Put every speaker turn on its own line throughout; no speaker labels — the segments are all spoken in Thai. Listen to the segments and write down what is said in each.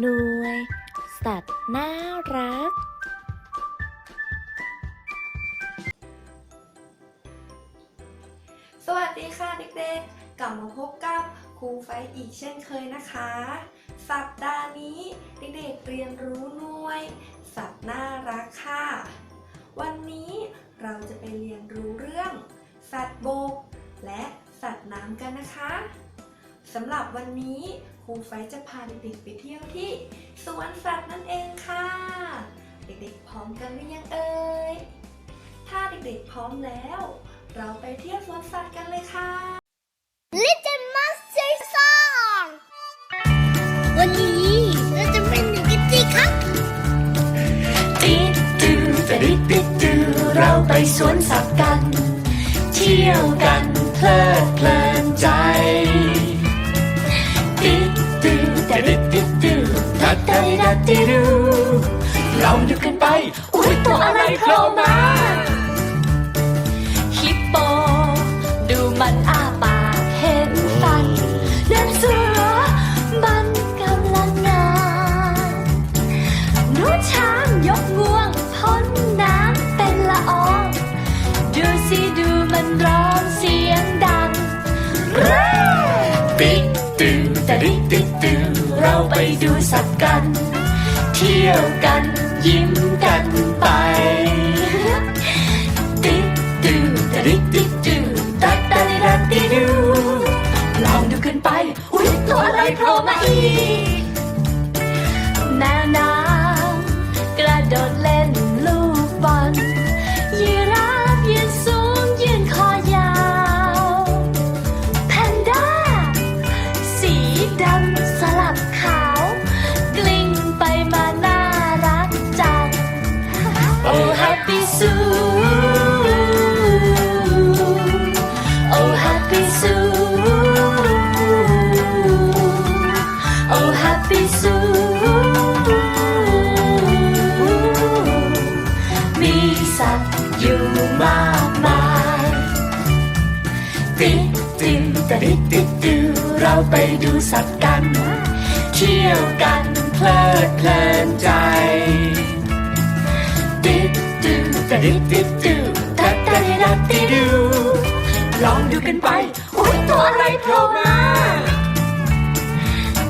หน่วย สัตว์น่ารัก
สวัสดีค่ะเด็กๆ กลับมาพบกับครูไฟอีกเช่นเคยนะคะ สัปดาห์นี้เด็กๆเรียนรู้หน่วย สัตว์น่ารักค่ะ วันนี้เราจะไปเรียนรู้เรื่อง สัตว์บก และสัตว์น้ำกันนะคะ สำหรับวันนี้ครูไฟจะพาเด็กๆไปเที่ยวที่สวนสัตว์นั่นเองค่ะ เด็กๆพร้อมกันหรือยังเอ่ย ถ้าเด็กๆพร้อมแล้ว เราไปเที่ยวสวนสัตว์กันเลยค่ะ
Little Monster Song วันนี้เราจะเป็นหนึ่งกิจกรรม
ดิดดูแต่ดิดดิดดูเราไปสวนสัตว์กัน เที่ยวกันเพลิดเพลินใจดิด ดูแต่ดิดดิดดูดัดดัดดัดดิดูเราดูกันไปอุ้ยตัวอะไรโผล่มาฮิปโป ดูมันอ้าปากเห็นฟันนั่นเสือมันกำลังงานหนูช้างยกงวงพ้นน้ำเป็นละอองดูสิดูมันร้องเสียงดังปิ๊กตือแต่ ไปดูสัตว์กัน เที่ยวกันยิ้มกันไปติ๊กตือแต่ดิกติ๊กตือตัดตัดดัดติดูลองดูกันไป อุ้ยตัวอะไรโผล่ มากมายติ๊กติ๊กตะดิกติ๊กดูเราไปดูสัตว์กัน เที่ยวกันเพลิดเพลินใจติ๊กดูตะดิกติ๊กดูตัดตะดิดัดติดูลองดูกันไปอุ้ยตัวอะไรโผล่มา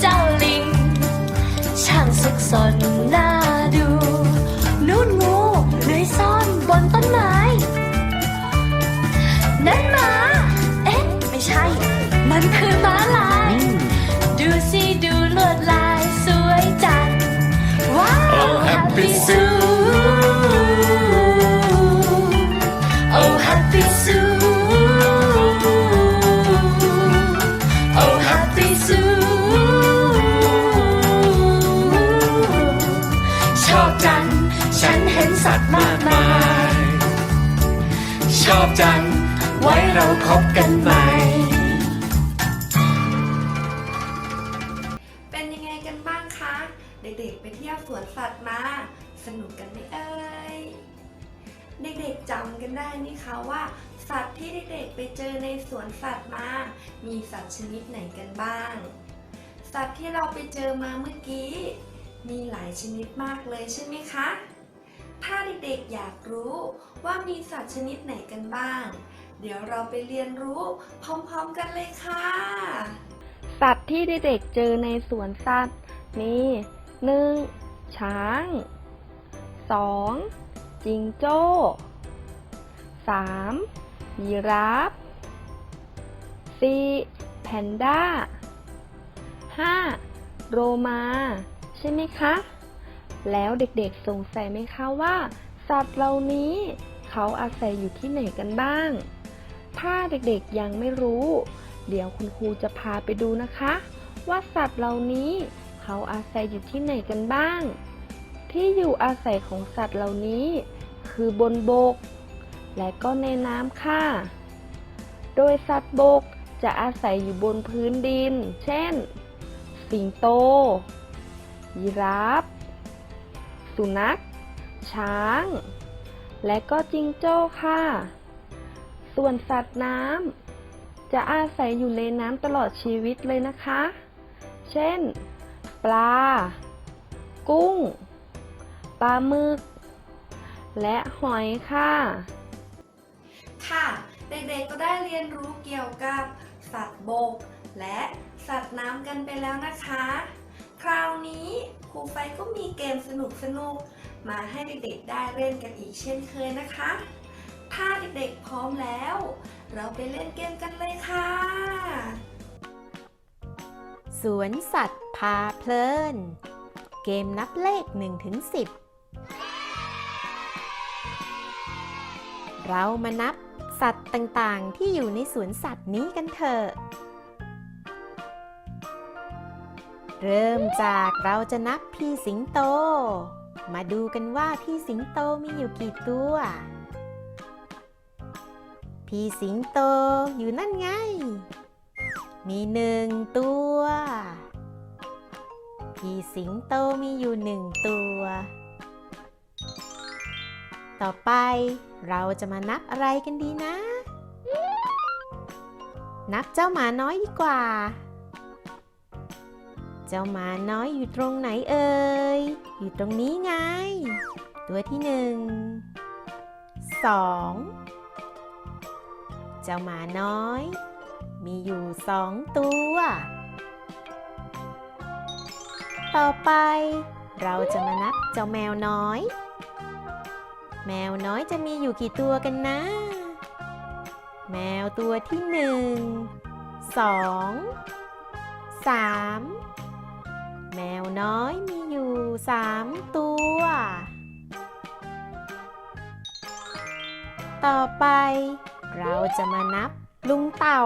เจ้าลิง ช่างสุขสนน่าดู นู่นงูเลยซ่อนบนต้นไม้ เห็นสัตว์มากมาย ชอบจัง ไว้เราพบกันใหม่
เป็นยังไงกันบ้างคะ เด็กๆ ไปเที่ยวสวนสัตว์มา สนุกกันไหมเอ่ย เด็กๆจำกันได้ไหมคะว่า สัตว์ที่เด็กๆไปเจอในสวนสัตว์มา มีสัตว์ชนิดไหนกันบ้าง สัตว์ที่เราไปเจอมาเมื่อกี้ มีหลายชนิดมากเลยใช่ไหมคะ ถ้าเด็กๆอยากรู้ว่ามีสัตว์ชนิดไหนกันบ้าง เดี๋ยวเราไปเรียนรู้พร้อมๆกันเลยค่ะ
สัตว์ที่เด็กๆเจอในสวนสัตว์มี 1. ช้าง 2. จิงโจ้ 3. ยีราฟ 4. แพนด้า 5. โรมา ใช่ไหมคะ แล้วเด็กๆสงสัยไหมคะว่า สัตว์เหล่านี้เขาอาศัยอยู่ที่ไหนกันบ้าง ถ้าเด็กๆยังไม่รู้ เดี๋ยวคุณครูจะพาไปดูนะคะ ว่าสัตว์เหล่านี้เขาอาศัยอยู่ที่ไหนกันบ้าง ที่อยู่อาศัยของสัตว์เหล่านี้ คือบนบก และก็ในน้ำค่ะ โดยสัตว์บกจะอาศัยอยู่บนพื้นดิน เช่น สิงโต ยีราฟ สุนัข ช้าง และก็จิงโจ้ค่ะ ส่วนสัตว์น้ำจะอาศัยอยู่ในน้ำตลอดชีวิตเลยนะคะ เช่น ปลา กุ้ง ปลาหมึก และหอยค่ะ
ค่ะ เด็กๆก็ได้เรียนรู้เกี่ยวกับสัตว์บกและสัตว์น้ำกันไปแล้วนะคะ คราวนี้ครูไฟก็มีเกมสนุกๆมาให้เด็กๆได้เล่นกันอีกเช่นเคยนะคะ ถ้าเด็กๆพร้อมแล้ว เราไปเล่นเกมกันเลยค่ะ
สวนสัตว์พาเพลิน เกมนับเลข1ถึง10 เรามานับสัตว์ต่างๆ ที่อยู่ในสวนสัตว์นี้กันเถอะ เริ่มจากเราจะนับพี่สิงโต มาดูกันว่าพี่สิงโตมีอยู่กี่ตัว พี่สิงโตอยู่นั่นไง มีหนึ่งตัว พี่สิงโตมีอยู่หนึ่งตัว ต่อไปเราจะมานับอะไรกันดีนะ นับเจ้าหมาน้อยดีกว่า เจ้าหมาน้อยอยู่ตรงไหนเอ่ย อยู่ตรงนี้ไง ตัวที่หนึ่งสองเจ้าหมาน้อย มีอยู่สองตัว ต่อไป เราจะมานับเจ้าแมวน้อย แมวน้อยจะมีอยู่กี่ตัวกันนะ แมวตัวที่หนึ่งสองสาม แมวน้อยมีอยู่สามตัว ต่อไป เราจะมานับลุงเต่า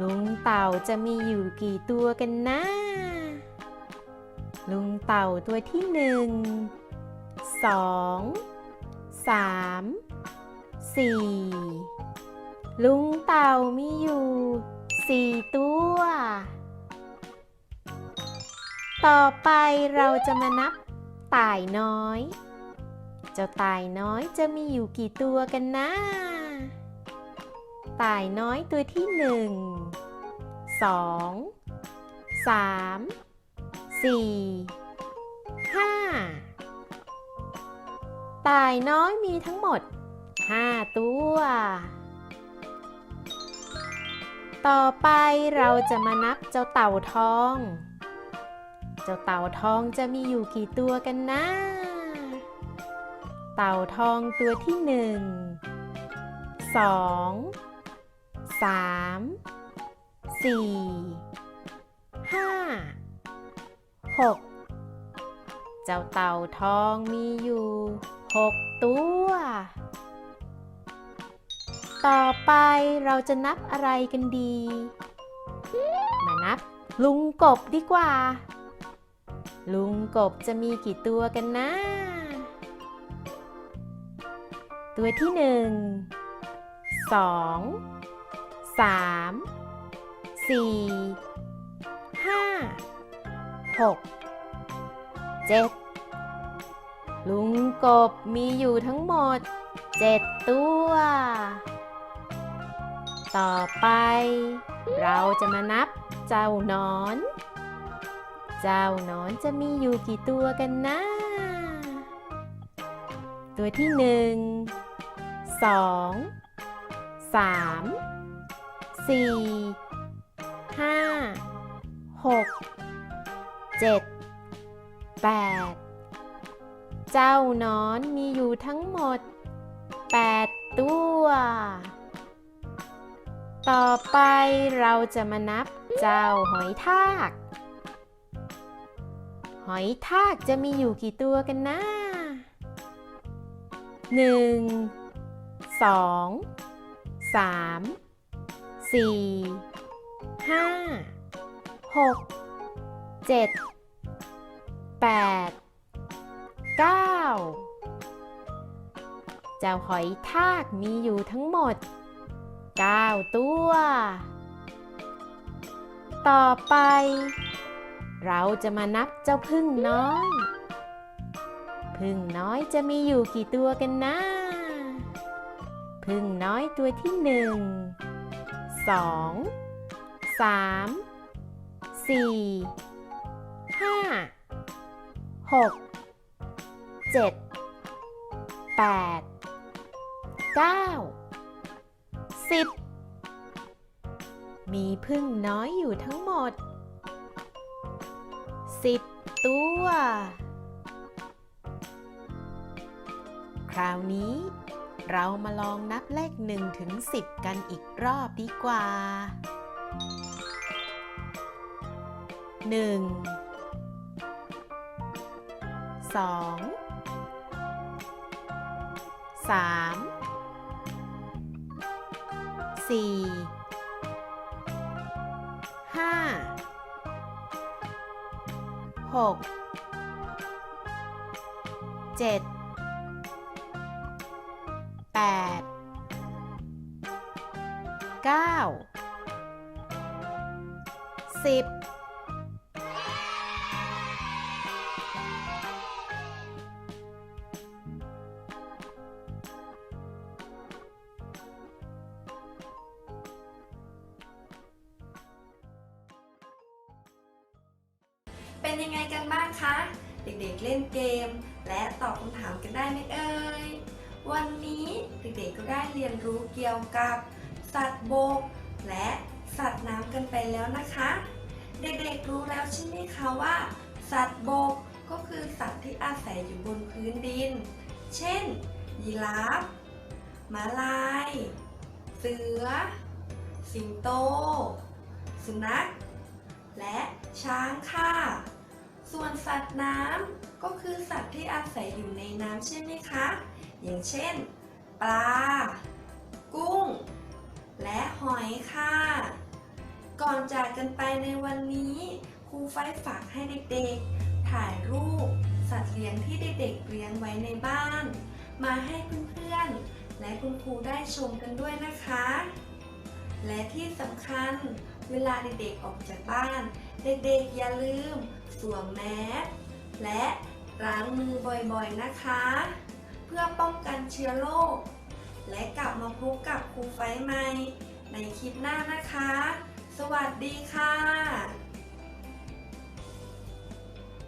ลุงเต่าจะมีอยู่กี่ตัวกันนะ ลุงเต่าตัวที่หนึ่งสองสามสี่ลุงเต่ามีอยู่สี่ตัว ต่อไปเราจะมานับต่ายน้อย เจ้าต่ายน้อยจะมีอยู่กี่ตัวกันนะ ต่ายน้อยตัวที่หนึ่งสองสามสี่ห้าต่ายน้อยมีทั้งหมดห้าตัว ต่อไปเราจะมานับเจ้าเต่าทอง เจ้าเต่าทองจะมีอยู่กี่ตัวกันนะ เต่าทองตัวที่หนึ่งสองสามสี่ห้าหกเจ้าเต่าทองมีอยู่หกตัว ต่อไปเราจะนับอะไรกันดี มานับลุงกบดีกว่า ลุงกบจะมีกี่ตัวกันนะ ตัวที่หนึ่งสองสามสี่ห้าหกเจ็ดลุงกบมีอยู่ทั้งหมดเจ็ดตัว ต่อไป เราจะมานับเจ้านอน เจ้าหนอนจะมีอยู่กี่ตัวกันนะ ตัวที่หนึ่งสองสามสี่ห้าหกเจ็ดแปดเจ้าหนอนมีอยู่ทั้งหมดแปดตัว ต่อไปเราจะมานับเจ้าหอยทาก หอยทากจะมีอยู่กี่ตัวกันนะหนึ่งสองสามสี่ห้าหกเจ็ดแปดเก้าเจ้าหอยทากมีอยู่ทั้งหมด 9 ตัว ต่อไป เราจะมานับเจ้าพึ่งน้อย พึ่งน้อยจะมีอยู่กี่ตัวกันนะ พึ่งน้อยตัวที่หนึ่งสองสามสี่ห้าหกเจ็ดแปดเก้าสิบมีพึ่งน้อยอยู่ทั้งหมด สิบตัว คราวนี้ เรามาลองนับเลขหนึ่งถึงสิบกันอีกรอบดีกว่าหนึ่งสองสามสี่ห้า กเจ็ดแปดเก้าสิบ
และตอบคำถามกันได้ไหมเอ่ย วันนี้เด็กๆก็ได้เรียนรู้เกี่ยวกับ สัตว์บก และสัตว์น้ำกันไปแล้วนะคะ เด็กๆรู้แล้วใช่ไหมคะว่า สัตว์บกก็คือสัตว์ที่อาศัยอยู่บนพื้นดิน เช่น ยีราฟม้าลาย เสือ สิงโต สุนัข และช้างค่ะ ส่วนสัตว์น้ำก็คือสัตว์ที่อาศัยอยู่ในน้ำใช่ไหมคะ อย่างเช่น ปลา กุ้ง และหอยค่ะ ก่อนจากกันไปในวันนี้ครูไฟฝากให้เด็กๆ ถ่ายรูป สัตว์เลี้ยงที่เด็กๆเลี้ยงไว้ในบ้าน มาให้เพื่อนๆและคุณครูได้ชมกันด้วยนะคะ และที่สำคัญ เวลาเด็กๆออกจากบ้าน เด็กๆอย่าลืม สวมแมสและล้างมือบ่อยๆนะคะ เพื่อป้องกันเชื้อโรคและกลับมาพบกับครูไฟใหม่ในคลิปหน้านะคะ สวัสดีค่ะ